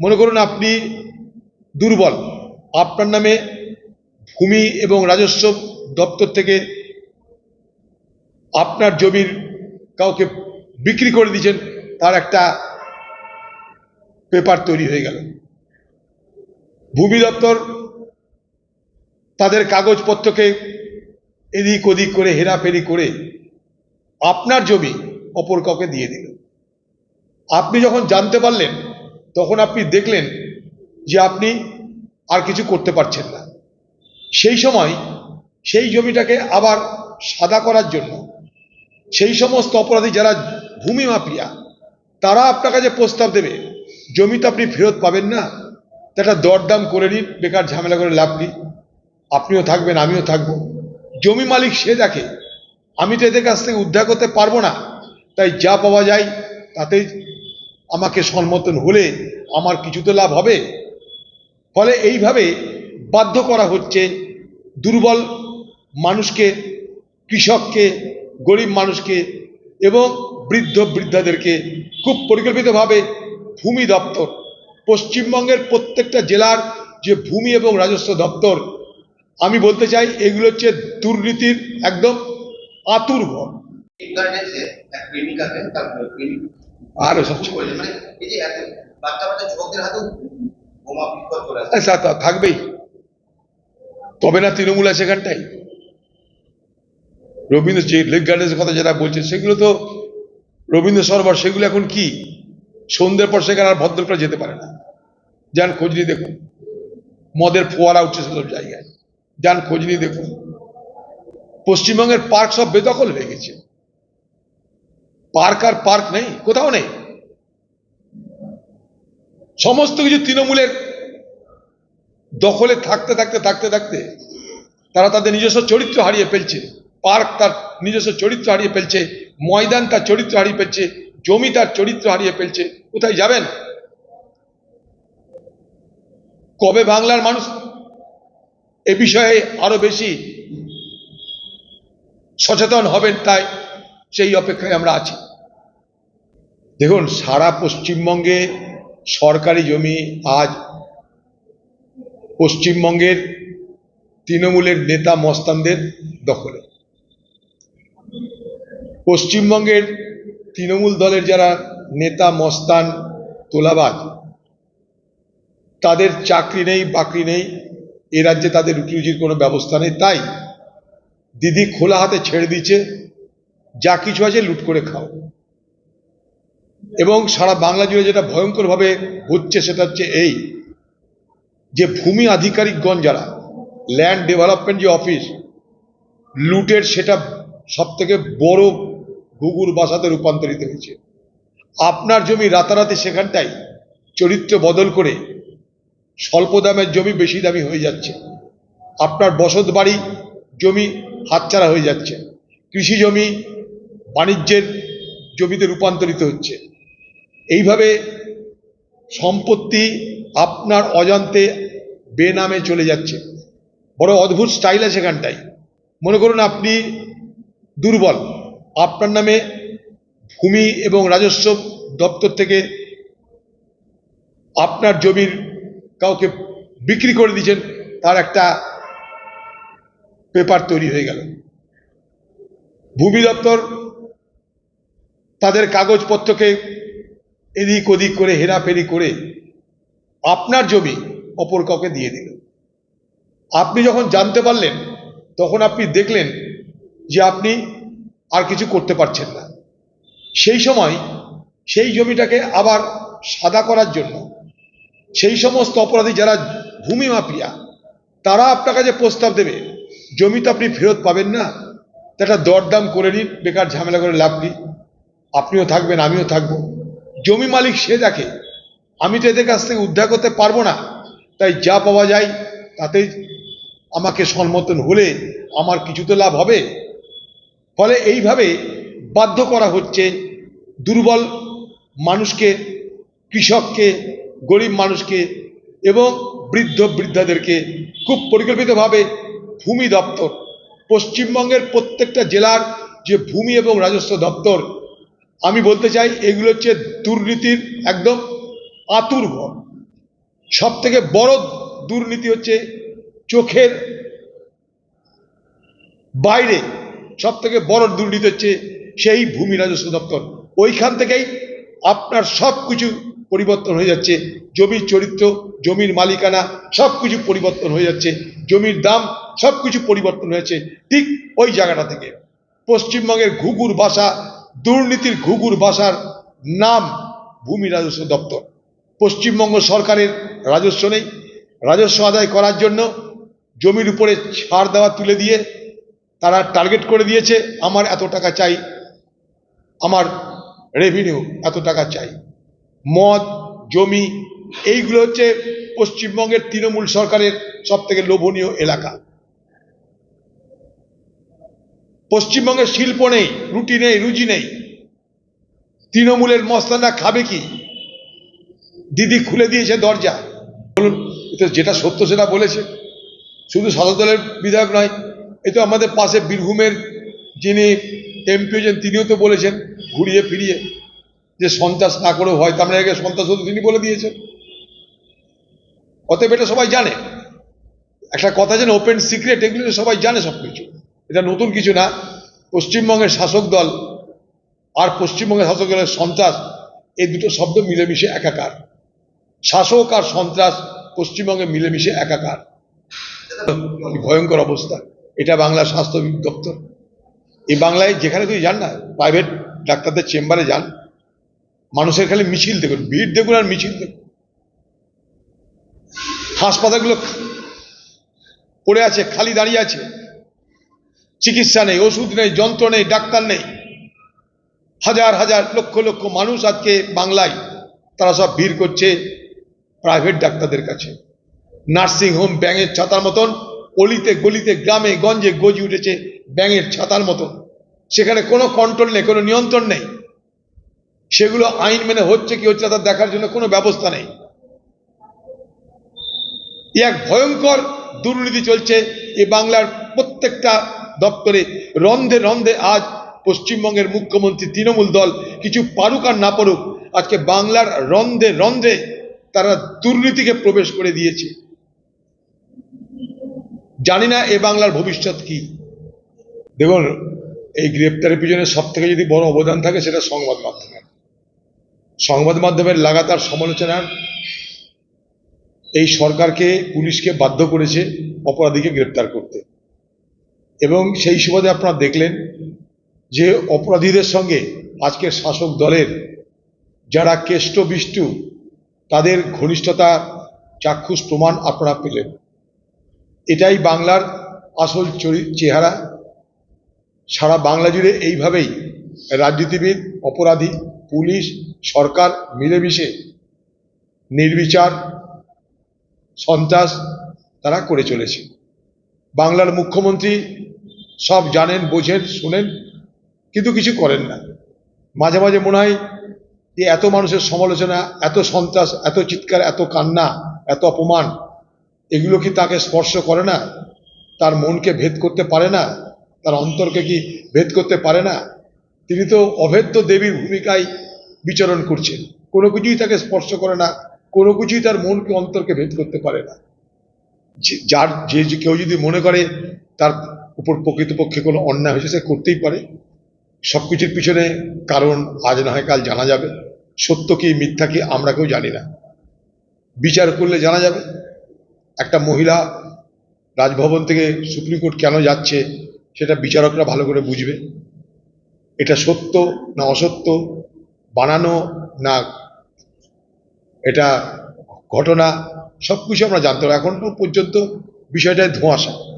মনে করুন আপনি দুর্বল। আপনার নামে ভূমি এবং রাজস্ব দপ্তর থেকে আপনার জমির কাউকে বিক্রি করে দিয়েছেন, তার একটা পেপার তৈরি হয়ে গেল। ভূমি দপ্তর তাদের কাগজপত্রকে এদিক ওদিক করে, হেরাফেরি করে আপনার জমি অপর কাউকে দিয়ে দিল। আপনি যখন জানতে পারলেন তখন আপনি দেখলেন যে আপনি আর কিছু করতে পারছেন না। সেই সময় সেই জমিটাকে আবার সাদা করার জন্য সেই সমস্ত অপরাধী যারা ভূমি মাফিয়া, তারা আপনার কাছে প্রস্তাব দেবে, জমি তো আপনি ফেরত পাবেন না একটা দরদাম করে নিন, বেকার ঝামেলা করে লাভ নেই। আপনিও থাকবেন, আমিও থাকব। জমি মালিক সে দেখে, আমি তো এদের কাছ থেকে উদ্ধার করতে পারব না, তাই যা পাওয়া যায় তাতেই আমাকে সম্মতন হলে আমার কিছু তো লাভ হবে? ফলে এইভাবে বাধ্য করা হচ্ছে দুর্বল মানুষকে, কৃষককে, গরিব মানুষকে এবং বৃদ্ধ বৃদ্ধাদেরকে খুব পরিকল্পিতভাবে ভূমি দপ্তর, পশ্চিমবঙ্গের প্রত্যেকটা জেলার যে ভূমি এবং রাজস্ব দপ্তর, আমি বলতে চাই এগুলো হচ্ছে দুর্নীতির একদম আতুর ঘর। ইন্টারনেটে এক প্রেমিকাকে তার প্রেমিক আরও সব খুন করেছে মানে এই যে এত বাচ্চা বাচ্চা যুবকদের হাতেও বোমা বিস্ফোরণ করে আছে থাকবেই। তবে না তৃণমূল আছে এখানটাই রবীন্দ্র যে লেক গার্ডেন্সের কথা যারা বলছে সেগুলো তো রবীন্দ্র সরোবর সেগুলো এখন কি? সন্ধ্যের পর সেখানে আর ভদ্রকরা যেতে পারে না। যান খোঁজ নিয়ে দেখুন। মদের ফোয়ারা উঠছে সেসব জায়গায়। যান খোঁজ নিয়ে দেখুন। পশ্চিমবঙ্গের পার্ক সব বেদখল হয়ে গেছে। পার্ক আর পার্ক নেই, কোথাও নেই। সমস্ত কিছু তৃণমূলের দখলে থাকতে থাকতে থাকতে থাকতে তারা তাদের নিজস্ব চরিত্র হারিয়ে ফেলছে। পার্ক তার নিজস্ব চরিত্র হারিয়ে ফেলছে, ময়দান তার চরিত্র হারিয়ে ফেলছে, জমি তার চরিত্র হারিয়ে ফেলছে। কোথায় যাবেন? কবে বাংলার মানুষ এ বিষয়ে আরও বেশি সচেতন হবেন তাই সেই অপেক্ষায় আমরা আছি। দেখুন, সারা পশ্চিমবঙ্গে সরকারি জমি আজ পশ্চিমবঙ্গের তৃণমূলের নেতা মস্তানদের দখলে। পশ্চিমবঙ্গের তৃণমূল দলের যারা নেতা মস্তান, তোলাবাজ, তাদের চাকরি নেই, বাকরি নেই, এ রাজ্যে তাদের রুটি রুজির কোনো ব্যবস্থা নেই, তাই দিদি খোলা হাতে ছেড়ে দিচ্ছে যা কিছু আছে লুট করে খাও। এবং সারা বাংলা জুড়ে যেটা ভয়ঙ্করভাবে হচ্ছে সেটা হচ্ছে এই যে ভূমি আধিকারিকগণ যারা ল্যান্ড ডেভেলপমেন্ট যে অফিস লুটের সেটা সব থেকে বড় ঘুঘুর বাসাতে রূপান্তরিত হয়েছে। আপনার জমি রাতারাতি সেখানটাই চরিত্র বদল করে স্বল্প দামের জমি বেশি দামি হয়ে যাচ্ছে। আপনার বসত বাড়ি জমি হাতছাড়া হয়ে যাচ্ছে। কৃষি জমি বাণিজ্যের জমিতে রূপান্তরিত হচ্ছে। এইভাবে সম্পত্তি আপনার অজান্তে বেনামে চলে যাচ্ছে। বড় অদ্ভুত স্টাইল আছে এখানটাই মনে করুন আপনি দুর্বল। আপনার নামে ভূমি এবং রাজস্ব দপ্তর থেকে আপনার জমির কাউকে বিক্রি করে দিয়েছেন, তার একটা পেপার তৈরি হয়ে গেল। ভূমি দপ্তর তাদের কাগজপত্রকে এদিক ওদিক করে, হেরাফেরি করে আপনার জমি অপর কাউকে দিয়ে দিল। আপনি যখন জানতে পারলেন, তখন আপনি দেখলেন যে আপনি আর কিছু করতে পারছেন না। সেই সময় সেই জমিটাকে আবার সাদা করার জন্য সেই সমস্ত অপরাধী যারা ভূমি মাফিয়া, তারা আপনার কাছে প্রস্তাব দেবে, জমি তো আপনি ফেরত পাবেন না একটা দরদাম করে নিন, বেকার ঝামেলা করে লাভ নেই। আপনিও থাকবেন, আমিও থাকব। জমি মালিক সে দেখে। আমি তো এদের কাছ থেকে উদ্ধার করতে পারব না। তাই যা পাওয়া যায় তাতে আমাকে সম্মতন হলে আমার কিছু তো লাভ হবে। ফলে এইভাবে বাধ্য করা হচ্ছে দুর্বল মানুষকে, কৃষককে, গরিব মানুষকে এবং বৃদ্ধ বৃদ্ধাদেরকে খুব পরিকল্পিতভাবে ভূমি দপ্তর। পশ্চিমবঙ্গের প্রত্যেকটা জেলার যে ভূমি এবং রাজস্ব দপ্তর আমি বলতে চাই, এগুলো হচ্ছে দুর্নীতির একদম আতুর ঘর। সব থেকে বড় দুর্নীতি হচ্ছে চোখের বাইরে সব থেকে বড় দুর্নীতি হচ্ছে সেই ভূমি রাজস্ব দপ্তর। ওইখান থেকেই আপনার সব কিছু পরিবর্তন হয়ে যাচ্ছে। জমির চরিত্র, জমির মালিকানা সব কিছু পরিবর্তন হয়ে যাচ্ছে। জমির দাম সব কিছু পরিবর্তন হয়েছে ঠিক ওই জায়গাটা থেকে। পশ্চিমবঙ্গের ঘুঘুর ভাষা দুর্নীতির ঘুঘুর বাসার নাম ভূমি রাজস্ব দপ্তর। পশ্চিমবঙ্গ সরকারের রাজস্ব নেই। রাজস্ব আদায় করার জন্য জমির উপরে ছাড় দেওয়া তুলে দিয়ে তারা টার্গেট করে দিয়েছে, আমার এত টাকা চাই, আমার রেভিনিউ এত টাকা চাই। মদ, জমি, এইগুলো হচ্ছে পশ্চিমবঙ্গের তৃণমূল সরকারের সব থেকে লোভনীয় এলাকা। পশ্চিমবঙ্গে শিল্প নেই, রুটি নেই, রুজি নেই। তৃণমূলের মস্তানরা খাবে কি? দিদি খুলে দিয়েছে দরজা। বলুন, এ তো যেটা সত্য সেটা বলেছে। শুধু শাসক দলের বিধায়ক নয়, এ তো আমাদের পাশে বীরভূমের যিনি এমপি হয়েছেন, তিনিও তো বলেছেন, ঘুরিয়ে ফিরিয়ে, যে সন্ত্রাস না করেও হয় তার আগে সন্ত্রাস হতো তিনি বলে দিয়েছেন। অতএব এটা সবাই জানে। একটা কথা যেন ওপেন সিক্রেট এগুলো সবাই জানে সব কিছু এটা নতুন কিছু না। পশ্চিমবঙ্গের শাসক দল আর পশ্চিমবঙ্গের শাসক দলের সন্ত্রাস, এই দুটো শব্দ মিলেমিশে একাকার। শাসক আর সন্ত্রাস পশ্চিমবঙ্গে মিলেমিশে একাকার। ভয়ঙ্কর অবস্থা। এটা বাংলার স্বাস্থ্য দপ্তর এই বাংলায় যেখানে তুই যান না প্রাইভেট ডাক্তারদের চেম্বারে যান, মানুষের খালি মিছিল দেখুন, ভিড় দেখুন আর মিছিল দেখুন। হাসপাতালগুলো পড়ে আছে, খালি দাঁড়িয়ে আছে। চিকিৎসা নেই, ওষুধ নেই, যন্ত্র নেই, ডাক্তার নেই। হাজার হাজার, লক্ষ লক্ষ মানুষ আজকে বাংলায়, তারা সব ভিড় করছে প্রাইভেট ডাক্তারদের কাছে। নার্সিং হোম ব্যাঙের ছাতার মতন, অলিতে গলিতে গ্রামে গঞ্জে গজি উঠেছে ব্যাঙের ছাতার মতন। সেখানে কোনো কন্ট্রোল নেই, কোনো নিয়ন্ত্রণ নেই। সেগুলো আইন মেনে হচ্ছে কি হচ্ছে তা দেখার জন্য কোনো ব্যবস্থা নেই। এক ভয়ঙ্কর দুর্নীতি চলছে এ বাংলার প্রত্যেকটা দপ্তরে রন্ধে রন্ধে আজ পশ্চিমবঙ্গের মুখ্যমন্ত্রী তৃণমূল দল কিছু পারুক আর না পারুক, আজকে বাংলার রন্ধে রন্ধে তারা দুর্নীতিকে প্রবেশ করে দিয়েছে। জানি না এ বাংলার ভবিষ্যৎ কি। দেখুন, এই গ্রেপ্তারের পিছনে সব থেকে যদি বড় অবদান থাকে সেটা সংবাদ মাধ্যমের। সংবাদ মাধ্যমের লাগাতার সমালোচনার এই সরকারকে, পুলিশকে বাধ্য করেছে অপরাধীকে গ্রেপ্তার করতে। এবং সেই সুবাদে আপনারা দেখলেন যে অপরাধীদের সঙ্গে আজকের শাসক দলের যারা কেষ্ট বিষ্টু তাদের ঘনিষ্ঠতা চাক্ষুষ প্রমাণ আপনারা পেলেন। এটাই বাংলার আসল চেহারা। সারা বাংলা জুড়ে এইভাবেই রাজনীতিবিদ, অপরাধী, পুলিশ, সরকার মিলেমিশে নির্বিচার, সন্ত্রাস তারা করে চলেছে। বাংলার মুখ্যমন্ত্রী সব জানেন, বোঝেন, শুনেন, কিন্তু কিছু করেন না। মাঝে মাঝে মনে হয় যে এত মানুষের সমালোচনা, এত সন্ত্রাস, এত চিৎকার, এত কান্না, এত অপমান, এগুলো কি তাকে স্পর্শ করে না? তার মনকে ভেদ করতে পারে না? তার অন্তরকে কি ভেদ করতে পারে না? তিনি তো অভেদ্য দেবীর ভূমিকায় বিচরণ করছেন। কোনো কিছুই তাকে স্পর্শ করে না, কোনো কিছুই তার মনকে, অন্তরকে ভেদ করতে পারে না। যার, যে কেউ যদি মনে করে তার উপর প্রকৃতপক্ষে কোনো অন্যায় হয়েছে, সে করতেই পারে। সব কিছুর পিছনে কারণ আজ না হয় কাল জানা যাবে। সত্য কি, মিথ্যা কি, আমরা কেউ জানি না। বিচার করলে জানা যাবে। একটা মহিলা রাজভবন থেকে সুপ্রিম কোর্ট কেন যাচ্ছে, সেটা বিচারকরা ভালো করে বুঝবে। এটা সত্য না অসত্য, বানানো না, এটা ঘটনা সব কিছু আমরা জানতে পারব। এখন পর্যন্ত বিষয়টায় ধোঁয়াশা।